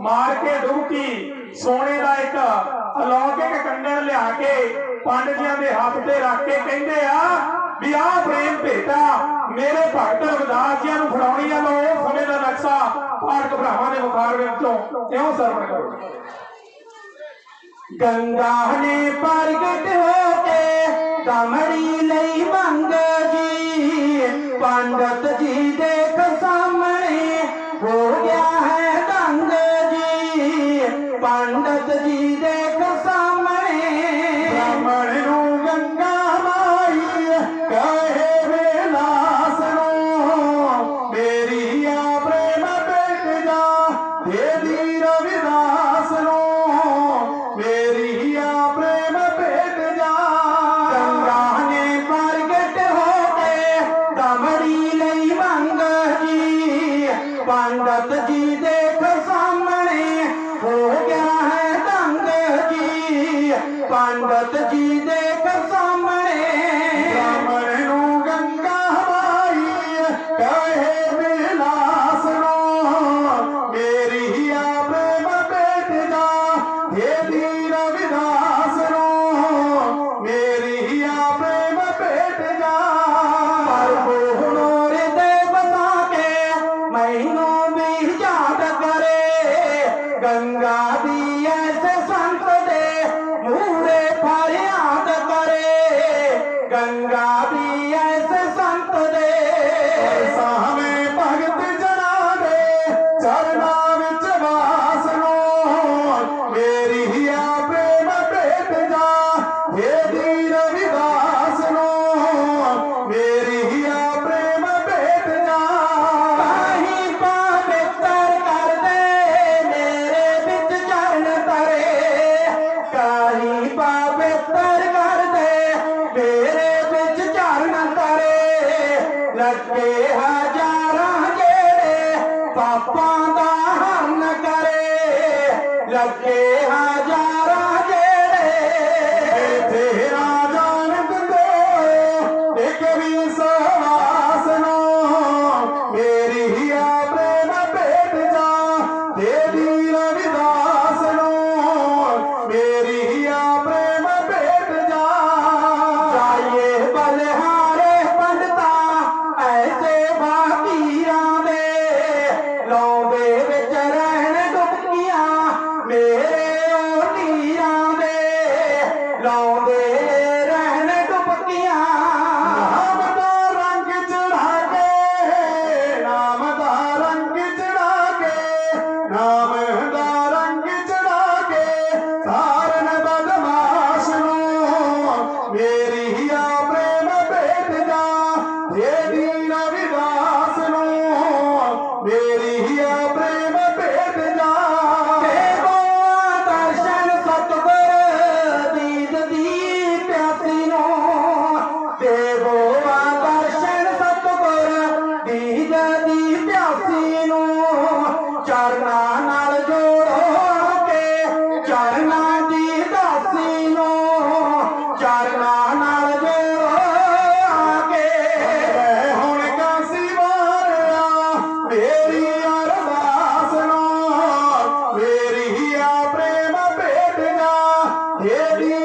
ਮਾਰ ਕੇ ਡੂਕੀ ਸੋਨੇ ਦਾ ਇੱਕ ਅਲੌਕਿਕ ਕੰਡਣ ਲਿਆ ਕੇ ਪੰਡਤਾਂ ਦੇ ਹੱਥ ਤੇ ਰੱਖ ਕੇ ਕਹਿੰਦੇ ਆ ਵੀ ਆ ਪ੍ਰੇਮ ਭੇਟਾ, ਮੇਰੇ ਭਗਤ ਰਵਿਦਾਸ ਜੀ ਨੂੰ ਫੜਾਉਣੀ ਆ ਲੋ ਉਹ ਸਮੇਂ ਦਾ ਨਕਸ਼ਾ ਪਾਠ ਭਰਾਵਾਂ ਦੇ ਮੁਖਾਰਵੇ ਵਿੱਚੋਂ ਕਿਉਂ ਸਰਵਣ ਕਰੋ? ਗੰਗਾ ਨੇ ਪ੍ਰਗਟ ਹੋ ਕੇ ਕਮੜੀ ਲਈ ਮੰਗ ਜੀ, ਪੰਡਤ ਜੀ ਦੇ पंडित जी देख सामने, हो गया है दंग जी पंडित जी देख सामने, ब्राह्मण गंगा कहे विलास मेरी ही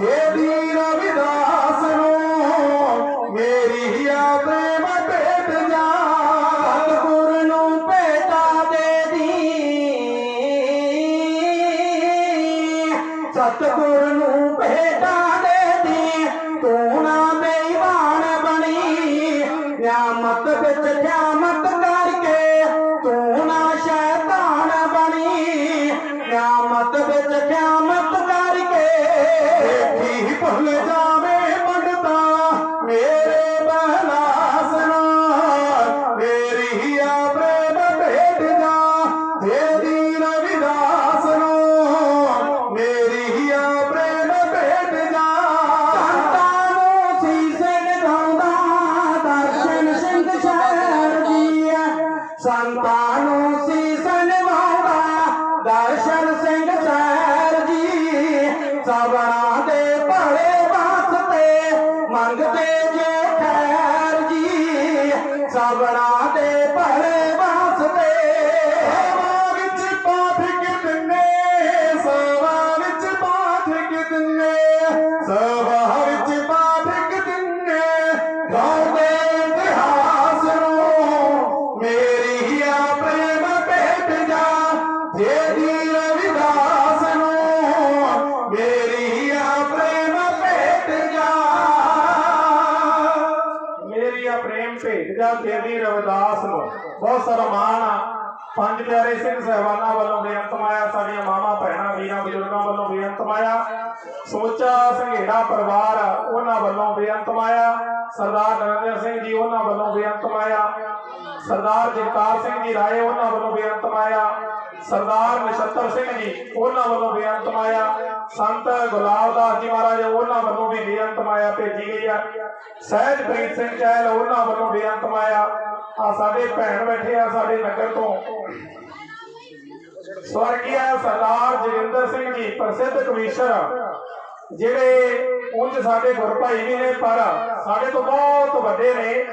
ਦੇਵੀ ਰਵਿਦਾਸ ਨੂੰ, ਮੇਰੀ ਆਵੇ ਮਦਦ ਜਾ, ਸਤਿਗੁਰ ਨੂੰ ਭੇਟਾ ਦੇ ਦੀ। ਸਤਿਗੁਰ ਨੂੰ ਭੇਟਾ ਸੰਤਾਂ ਨੂੰ ਪ੍ਰੇਮ ਭੇਟ ਰਵਿਦਾਸ ਨੂੰ। ਬਹੁਤ ਸਾਰਾ ਮਾਣ ਆ। ਪੰਜ ਪਿਆਰੇ ਸਿੰਘ ਸਹਿਬਾਨਾਂ ਵੱਲੋਂ ਬੇਅੰਤ ਮਾਇਆ ਸਾਡੀਆਂ ਮਾਵਾਂ, ਭੈਣਾਂ, ਵੀਰਾਂ ਬਜ਼ੁਰਗਾਂ ਬੇਅੰਤ ਮਾਇਆ। ਸੋਚਾ ਸੰਘੇੜਾ ਪਰਿਵਾਰ ਉਹਨਾਂ ਵੱਲੋਂ ਬੇਅੰਤ ਮਾਇਆ। ਸਰਦਾਰ ਨਰਿੰਦਰ ਸਿੰਘ ਜੀ ਉਹਨਾਂ ਵੱਲੋਂ ਬੇਅੰਤ ਮਾਇਆ। ਸਰਦਾਰ ਜਗਤਾਰ ਸਿੰਘ ਜੀ ਰਾਏ ਉਹਨਾਂ ਵੱਲੋਂ ਬੇਅੰਤ ਮਾਇਆ। ਸਰਦਾਰ ਨਛੱਤਰ ਸਿੰਘ ਜੀ ਉਹਨਾਂ ਵੱਲੋਂ ਬੇਅੰਤ ਮਾਇਆ। ਸੰਤ ਗੁਲਾਬ ਦਾਸ ਜੀ ਮਹਾਰਾਜ ਉਹਨਾਂ ਵੱਲੋਂ ਵੀ ਬੇਅੰਤ ਮਾਇਆ ਭੇਜੀ ਗਈ ਆ। ਸਹਿਜਪ੍ਰੀਤ ਸਿੰਘ ਚਹਿਲ ਉਹਨਾਂ ਵੱਲੋਂ ਬੇਅੰਤ ਮਾਇਆ। ਆ ਸਾਡੇ ਭੈਣ ਬੈਠੇ ਆ ਸਾਡੇ ਨਗਰ ਤੋਂ। ਸਵਰਗੀ ਸਰਦਾਰ ਜਗਿੰਦਰ ਸਿੰਘ ਜੀ, ਪ੍ਰਸਿੱਧ ਕਮਿਸ਼ਨਰ, ਜਿਹੜੇ ਉਂਝ ਸਾਡੇ ਗੁਰਭਾਈ ਵੀ ਨੇ, ਪਰ ਸਾਡੇ ਤੋਂ ਬਹੁਤ ਵੱਡੇ ਨੇ।